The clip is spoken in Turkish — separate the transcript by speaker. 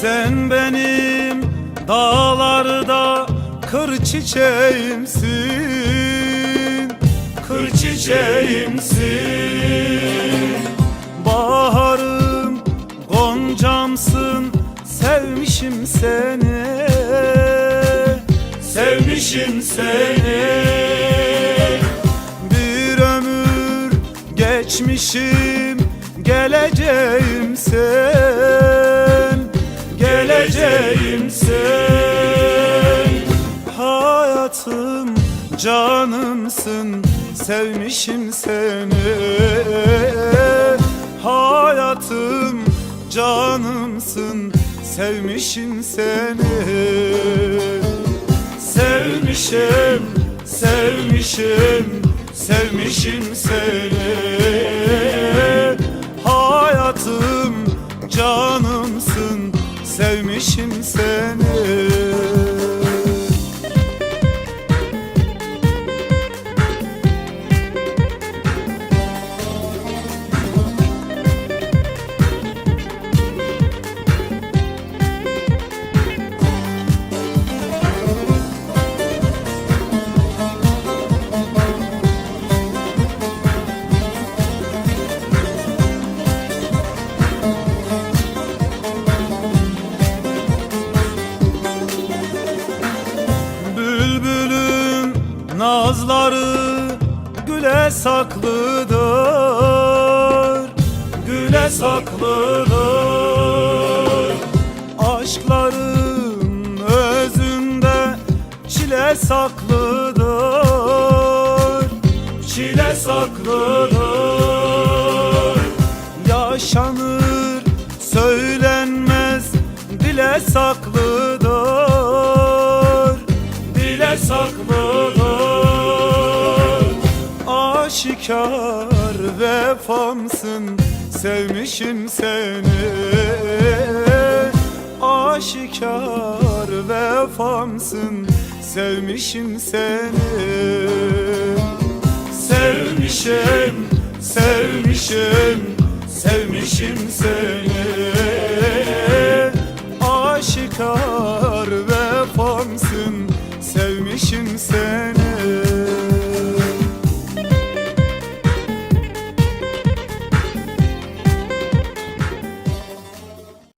Speaker 1: Sen benim dağlarda kır çiçeğimsin Kır çiçeğimsin. Baharım goncamsın Sevmişim seni Sevmişim seni. Bir ömür geçmişim Geleceğim sen Geleceğim sen. Hayatım canımsın Sevmişim seni. Hayatım canımsın Sevmişim seni. Sevmişim, sevmişim, sevmişim seni sevmişim seni nazları güle saklıdır Güle saklıdır. Aşkların özünde çile saklıdır Çile saklıdır. Yaşanır söylenmez dile saklıdır Dile saklıdır Aşikar vefamsın Sevmişim seni. Aşikar vefamsın Sevmişim seni. Sevmişim, sevmişim, sevmişim seni